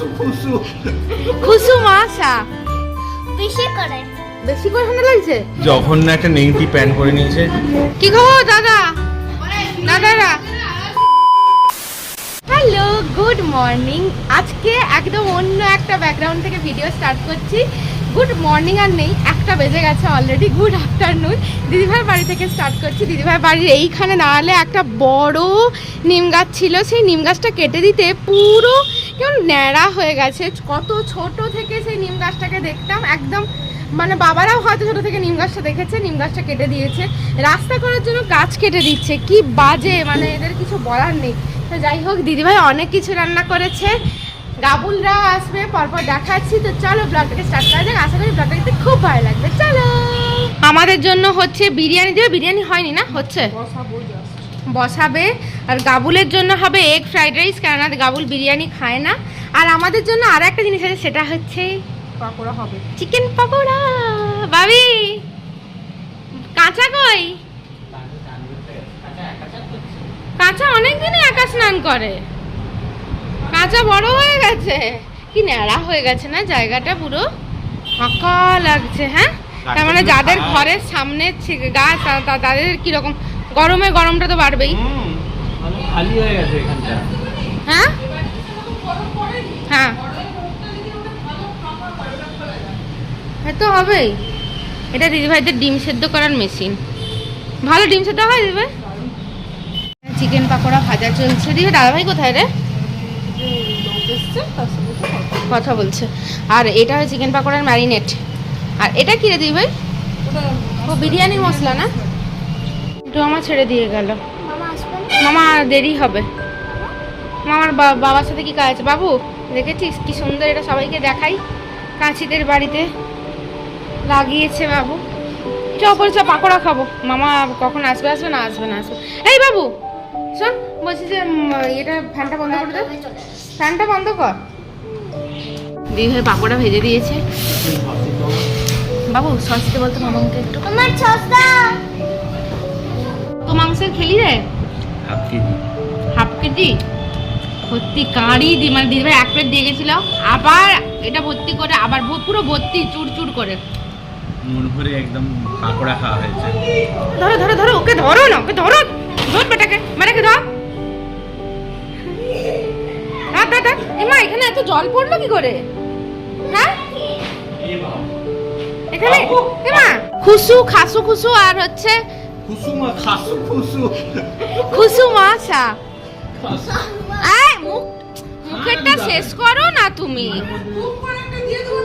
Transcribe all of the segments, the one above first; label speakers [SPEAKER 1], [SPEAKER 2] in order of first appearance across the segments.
[SPEAKER 1] খাসু খুসু
[SPEAKER 2] খুশু মাসা
[SPEAKER 3] বেশি করে।
[SPEAKER 2] বেশি করে ঠান্ডা লাগছে?
[SPEAKER 1] জঘন্য একটা নেংটি প্যান্ট করে নিয়েছে।
[SPEAKER 2] কি খবর দাদা? দাদারা? হ্যালো গুড মর্নিং আজকে একদম অন্য একটা ব্যাকগ্রাউন্ড থেকে ভিডিও স্টার্ট করছি। গুড মর্নিং আর নেই, একটা বেজে গেছে অলরেডি গুড আফটারনুন দিদিভাই বাড়ি থেকে স্টার্ট করছি। দিদিভাই বাড়ির এইখানে দাঁড়ালে একটা বড় নিম গাছ ছিল। সেই নিম গাছটা কেটে দিতে পুরো কেমন ন্যাড়া হয়ে গেছে। কত ছোট থেকে সেই নিম গাছটাকে দেখতাম। একদম মানে বাবারাও হয়তো ছোটো থেকে নিম গাছটা দেখেছে, নিম গাছটা কেটে দিয়েছে। রাস্তা করার জন্য গাছ কেটে দিচ্ছে। কি বাজে মানে এদের কিছু বলার নেই। তো যাই হোক, দিদিভাই অনেক কিছু রান্না করেছে। গাবুলরা আসবে পরপর দেখাচ্ছি। তো চলো ব্লগটাকে স্টার্ট করা যাক। আশা করি ব্লগটা দেখতে খুব ভালো লাগবে। চলো! আমাদের জন্য হচ্ছে বিরিয়ানি দেবে। বিরিয়ানি হয়নি না? হচ্ছে? বসাবে। আর গাবুলের জন্য হবে এগ ফ্রাইড রাইস কেননা গাবুল বিরিয়ানি খায় না। আর আমাদের জন্য আর একটা জিনিস আছে সেটা হচ্ছে
[SPEAKER 4] পাকোড়া হবে।
[SPEAKER 2] চিকেন পকোড়া। বাবি কাঁচা কই? কাঁচা অনেকদিনই একা স্নান করে। কাঁচা বড় হয়ে গেছে। কি ন্যাড়া হয়ে গেছে না জায়গাটা পুরো? ফাঁকা লাগছে হ্যাঁ? তার মানে যাদের ঘরের সামনে ছি- গাছ তাদের কীরকম? গরমে গরমটা তো বাড়বেই।
[SPEAKER 1] খালি হয়ে গেছে এখানটা।
[SPEAKER 2] হ্যাঁ? হ্যাঁ। হ্যাঁ তো হবেই। এটা দিদিভাইদের ডিম সেদ্ধ করার মেশিন। ভালো ডিম সেদ্ধ হয় দিদিভাই চিকেন পাকোড়া ভাজা চলছে। দিদি দাদাভাই কোথায় রে? কথা বলছে। আর এটা হয় চিকেন পাকোড়ার ম্যারিনেট আর এটা কি রে দিদিভাই ও বিরিয়ানি মশলা না? একটু আমার ছেড়ে দিয়ে গেল।
[SPEAKER 3] মামা আসবে
[SPEAKER 2] মামা দেরি হবে। মামার বাবার সাথে কি কাজ? বাবু দেখেছিস কি সুন্দর এটা সবাইকে দেখাই? কাঁচিদের বাড়িতে। লাগিয়েছে বাবু। চ বলছে পাকোড়া খাব। মামা কখন আসবে আসবে না আসবে না আসবে। এই বাবু! শোন বলছি যে এটা ফ্যানটা বন্ধ করে দে। ফ্যানটা বন্ধ কর। দিদিভাই পাকোড়া ভেজে দিয়েছে। বাবু সসতে বলতো মামাকে একটু।
[SPEAKER 3] আমার ছস্তা
[SPEAKER 2] তো মাংসের খেলি রে?
[SPEAKER 1] Half kg.
[SPEAKER 2] Half kg? ভর্তি কাঁড়ি দি মানে দিদিভাই এক প্লেট দিয়ে গেছিল। আবার এটা ভর্তি করে আবার পুরো ভর্তি চুর চুর করে।
[SPEAKER 1] মন ভরে একদম পাকোড়া খাওয়া হয়েছে।
[SPEAKER 2] ধরো ধরো ধরো ওকে ধরো না ওকে ধরো। ধর বেটাকে বেটাকে ধর। ধর এমা এখানে এত জল পড়ল কি করে? হ্যাঁ? এখানে? এমা খুসু খাসু খুসু আর হচ্ছে
[SPEAKER 1] খুসুমা খাসু খুসু।
[SPEAKER 2] খুসু। মাছা আয় মুখ মুখেরটা শেষ করো না তুমি।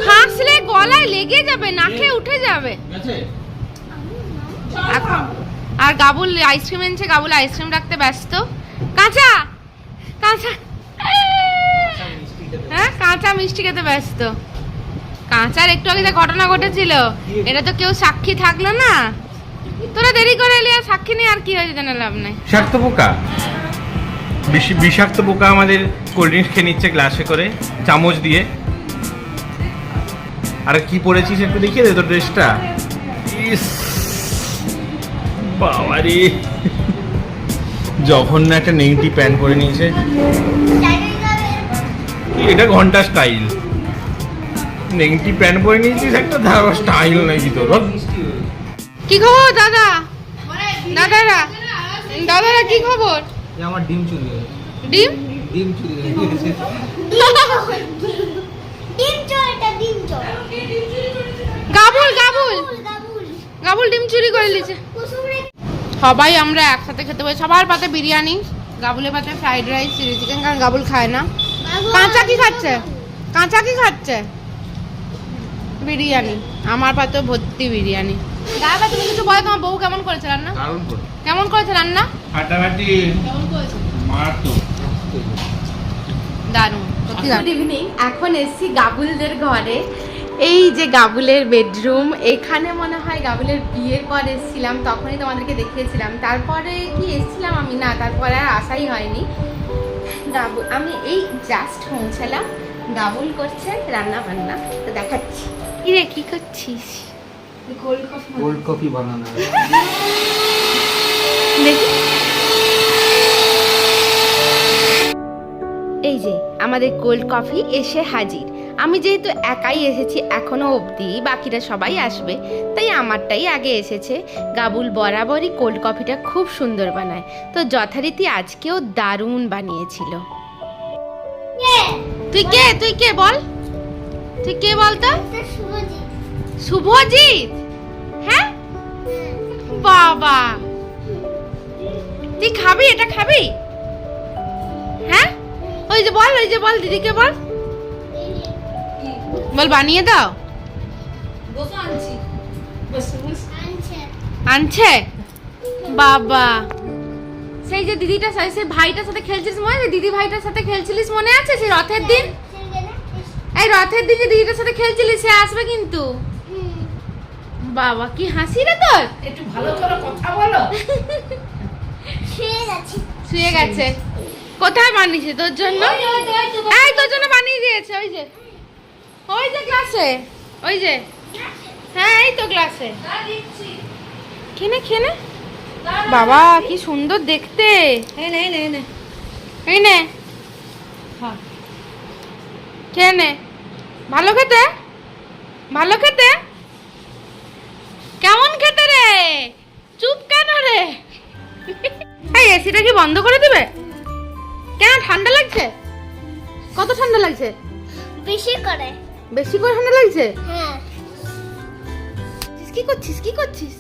[SPEAKER 2] হাসলে গলায় লেগে যাবে নাকে উঠে যাবে। এখন আর গাবুল আইসক্রিম এনেছে, গাবুল আইসক্রিম রাখতে ব্যস্ত। কাঁচা! কাঁচা! হ্যাঁ কাঁচা মিষ্টি খেতে ব্যস্ত। কাঁচার একটু আগে যে ঘটনা ঘটেছিল, এটা তো কেউ সাক্ষী থাকল না। তোরা দেরি করে এলি আর সাক্ষী নেই, আর কি হয়েছে জানা লাভ নাই।
[SPEAKER 1] বিষাক্ত পোকা বিষ- বিষাক্ত পোকা আমাদের কোল্ড ড্রিঙ্কস খেয়ে নিচ্ছে গ্লাসে করে, চামচ দিয়ে। আর কি পরেছিস একটু দেখিয়ে দে তোর ড্রেসটা ইস। বাবারে। জঘন্য একটা নেংটি প্যান্ট পরে নিয়েছে। এটা ঘণ্টা স্টাইল নেংটি প্যান্ট পরে নিয়েছিস একটা ধারা স্টাইল নাকি তোর
[SPEAKER 2] কি খবর দাদা? দাদারা? দাদারা কি খবর?
[SPEAKER 4] আমার ডিম চুরি হয়েছে।
[SPEAKER 2] ডিম?
[SPEAKER 4] ডিম চুরি হয়ে গেছে
[SPEAKER 3] ডিম চোর এটা ডিম চোর।
[SPEAKER 2] গাবুল। গাবুল ডিম চুরি করে নিয়েছে। সবাই আমরা একসাথে খেতে পারি সবার পাতে বিরিয়ানি গাবুলের পাতে ফ্রাইড রাইস চিলি চিকেন কারণ গাবুল খায় না। কাঁচা কি খাচ্ছে? কাঁচা কি খাচ্ছে? বিরিয়ানি। আমার পাতেও ভর্তি বিরিয়ানি। দাদা তুমি কিছু বলো তোমার বউ কেমন করেছে রান্না? কেমন করেছে রান্না?
[SPEAKER 1] ফাটাফাটি
[SPEAKER 2] দারুণ। গুড ইভিনিং এখন এসছি গাবুলদের ঘরে। এই যে গাবুলের বেডরুম এখানে মনে হয় গাবুলের বিয়ের পর এসেছিলাম তখনই তোমাদেরকে দেখিয়েছিলাম। তারপরে কি এসেছিলাম আমি? না তারপরে আর আসাই হয়নি। গাবুল আমি এই জাস্ট পৌঁছালাম। গাবুল করছে রান্না বান্না তো দেখাচ্ছি। কি রে কি করছিস?
[SPEAKER 4] কোল্ড কফি বানানো।
[SPEAKER 2] দেখি। এই যে আমাদের কোল্ড কফি এসে হাজির। আমি যেহেতু একাই এসেছি এখনও অবধি, বাকিরা সবাই আসবে, তাই আমারটাই আগে এসেছে। গাবুল বরাবরই কোল্ড কফিটা খুব সুন্দর বানায়। তো যথারীতি আজকেও দারুণ বানিয়েছিল। তুই কে? তুই কে বল? তুই কে বলতো
[SPEAKER 3] শুভজিৎ!
[SPEAKER 2] হ্যাঁ? বাবা! তুই খাবি? এটা খাবি? হ্যাঁ? ওই যে বল, ওই যে বল, দিদিকে বল। বল বানিয়ে দাও।
[SPEAKER 3] আনছে।
[SPEAKER 2] আনছে। বাবা। সেই যে দিদিটা সেই ভাইটার সাথে খেলছিস মনে আছে? দিদি ভাইটার সাথে খেলছিলিস মনে আছে? সেই রথের দিন? এই রথের দিন যে দিদিটার সাথে খেলছিলিস সে আসবে কিন্তু। বাবা কি হাসি রে তোর?
[SPEAKER 5] একটু ভালো করে কথা বলো।
[SPEAKER 3] শুয়ে গেছি।
[SPEAKER 2] শুয়ে গেছে। কোথায় বানিয়েছে? তোর জন্য? এই তোর জন্য বানিয়ে দিয়েছে ওই যে। ওই যে ক্লাসে। ওই যে। হ্যাঁ এই তো ক্লাসে। খেনে খেনে। বাবা, কি সুন্দর দেখতে। এই নে নে নে। এই খেয়ে নে ভালো খেতে? ভালো খেতে? কেমন খেতে রে? চুপ কেন রে? এই এসিটা কি বন্ধ করে দিবে? কেন ঠান্ডা লাগছে? কত ঠান্ডা লাগছে?
[SPEAKER 3] বেশি করে।
[SPEAKER 2] বেশি করে ঠান্ডা লাগছে?
[SPEAKER 3] হ্যাঁ।
[SPEAKER 2] কি করছিস কি করছিস?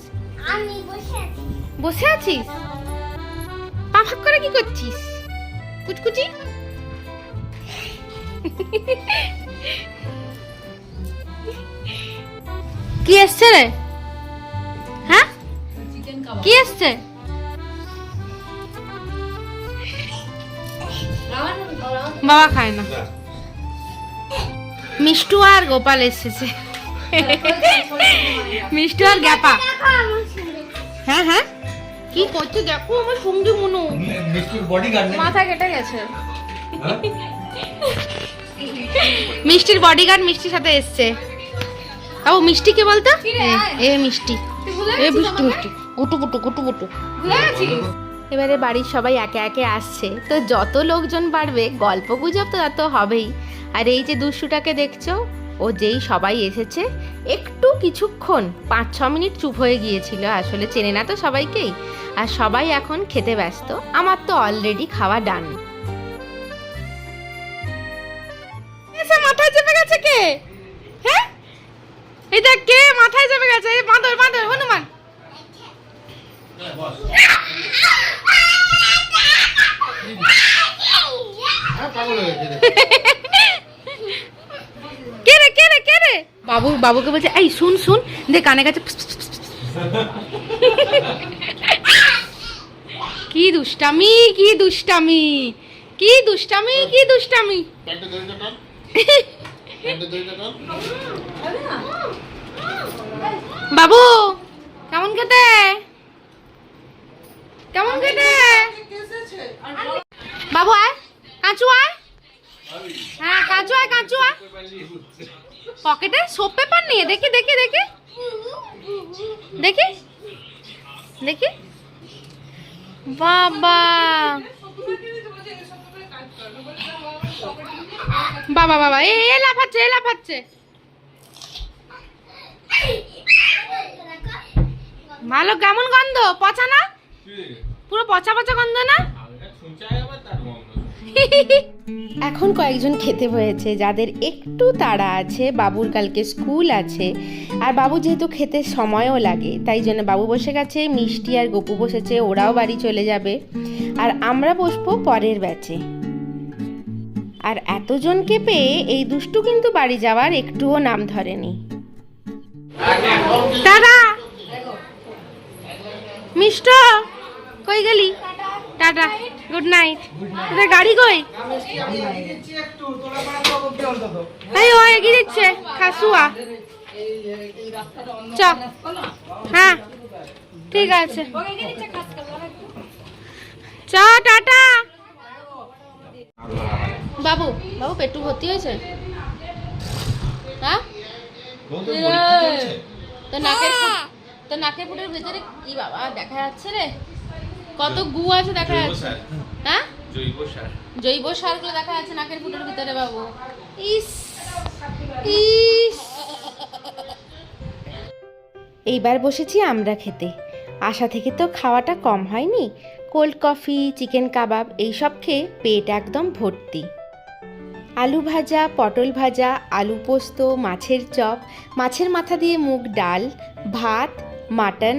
[SPEAKER 3] আমি বসে আছি।
[SPEAKER 2] বসে আছিস? পা ফাঁক করে কি করছিস? কুচকুচি? কি এসছে রে? হ্যাঁ? কি এসছে? বাবা খায় না। মিষ্টু আর গোপাল এসেছে। মিষ্টু আর গ্যাপা। হ্যাঁ হ্যাঁ। কি করছে দেখো আমার সঙ্গী মনু। মাথা কেটে গেছে। মিষ্টির বডিগার্ড মিষ্টির সাথে এসছে। ও মিষ্টি কে বলতো? এ, এ মিষ্টি। এ মিষ্টি মিষ্টি। গুটু গুটু গুটু গুটু। এবারে বাড়ির সবাই একে একে আসছে। তো যত লোকজন বাড়বে গল্প গুজব তো তত হবেই। আর এই যে দুষ্টুটাকে দেখছ ও যেই সবাই এসেছে একটু কিছুক্ষণ পাঁচ ছ মিনিট চুপ হয়ে গিয়েছিল আসলে চেনে না তো সবাইকেই। আর সবাই এখন খেতে ব্যস্ত আমার তো অলরেডি খাওয়া ডান এসে মাথায় চেপে গেছে কে? হ্যাঁ? এই দেখ কে মাথায় চেপে গেছে এই বাঁদর বাঁদর হনুমান। কে রে কে রে কে রে বাবু বাবুকে বলছে এই শুন শুন দে কানে কাছে। কি দুষ্টামি কি দুষ্টামি কি দুষ্টামি কি দুষ্টামি। বাবু কেমন খেতে কেমন খেতে বাবু আয়। কাঁচু আয়। হ্যাঁ কাঁচু আয় কাঁচু আয়। পকেটে সোপ পেপার নিয়ে দেখি দেখি দেখি। দেখি। দেখি। বাবা। বাবা বাবা এ এ লাফাচ্ছে এ লাফাচ্ছে। ভালো কেমন গন্ধ? পচা না? পুরো পচা পচা গন্ধ না? এখন কয়েকজন খেতে হয়েছে, যাদের একটু তাড়া আছে, বাবুর কালকে স্কুল আছে, আর বাবু যেহেতু খেতে সময়ও লাগে, তাই জন্য বাবু বসে গেছে, মিষ্টি আর গপু বসেছে, ওরাও বাড়ি চলে যাবে, আর আমরা বসবো পরের ব্যাচে আর এতজনকে পেয়ে এই দুষ্টু কিন্তু বাড়ি যাওয়ার একটুও নাম ধরেনি। মিষ্ট! কই গেলি? টাটা গুড নাইট তোদের গাড়ি কই? এই ও এগিয়ে দিচ্ছে খাসুয়া। চ। হ্যাঁ ঠিক আছে। চ টাটা। বাবু বাবু পেটু ভর্তি হয়েছে? হ্যাঁ? তো নাকের তো নাকের ফুটের ভেতরে কি বাবা দেখা যাচ্ছে রে? কত গু আছে দেখা যাচ্ছে। হ্যাঁ?
[SPEAKER 1] জৈব সার।
[SPEAKER 2] জৈব সারগুলো দেখা যাচ্ছে নাকের ফুটোর ভিতরে বাবু। ইস ইস। এইবার বসেছি আমরা খেতে। আশা থেকে তো খাওয়াটা কম হয়নি। কোল্ড কফি চিকেন কাবাব এইসব খেয়ে পেট একদম ভর্তি। আলু ভাজা পটল ভাজা আলু পোস্ত মাছের চপ মাছের মাথা দিয়ে মুগ ডাল ভাত মাটন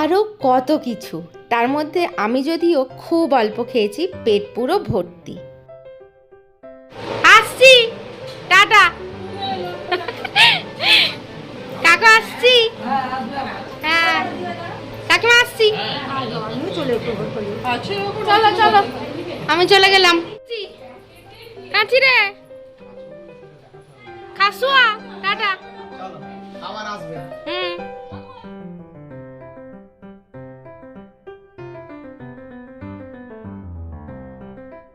[SPEAKER 2] আরও কত কিছু। তার মধ্যে আমি যদিও খুব অল্প খেয়েছি পেট পুরো ভর্তি। আসছি! টাটা! কাকা আসছি? হ্যাঁ। কাকিমা আসছি। চলো চলো। আমি চলে গেলাম। কাঁচি রে! খাসুয়া টাটা।
[SPEAKER 4] আবার আসবে।
[SPEAKER 2] হুম।